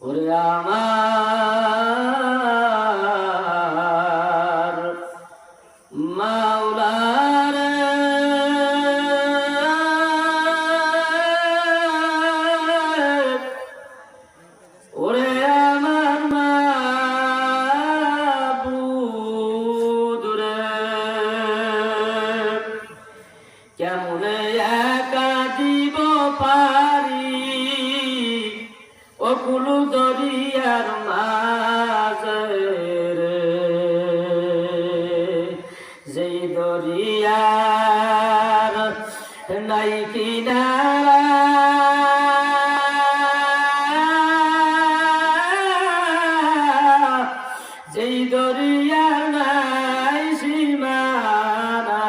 ওরে আমার মাওলার। ওরে আমার মাবুদ রে। কেমনে একা দিব পারি অকুল দরিয়ার মাঝে যেই দরিয়ার নাই কিনারা যেই দরিয়া নাই সীমানা,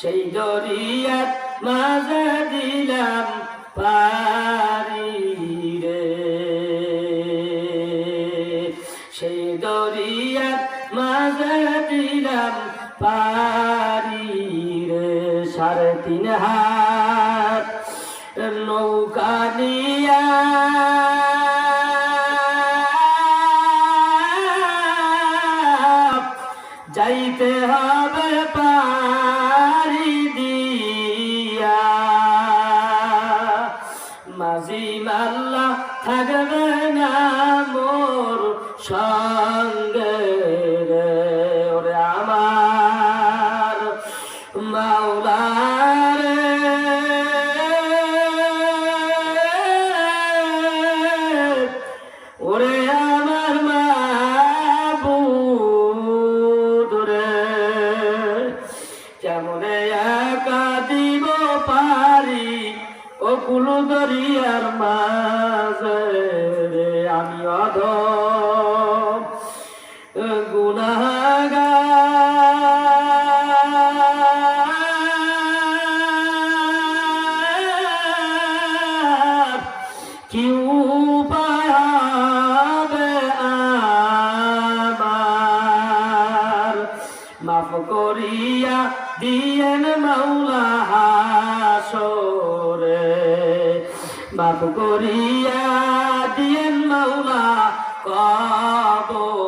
সেই দরিয়ার মাঝে দিলাম পারি। দরিয়ার মাঝে দিলাম পারি রে সাড়ে তিন হাত। নৌকা নিয়া যাইতে হবে পারি দিয়া। মাঝি মাল্লা থাকবে না মোর সঙ্গে রে, ওরে আমার মাওলা ওরে আমার মাবুদ রে কেমনে একা দিব পারি ও কুলু দরিয়ার মাঝে আমি অধ কি উপায় আমার মাফ করিয়া দিয়েন মাওলা হাসরে। মাফ করিয়া দিয়েন মাওলা কবরে।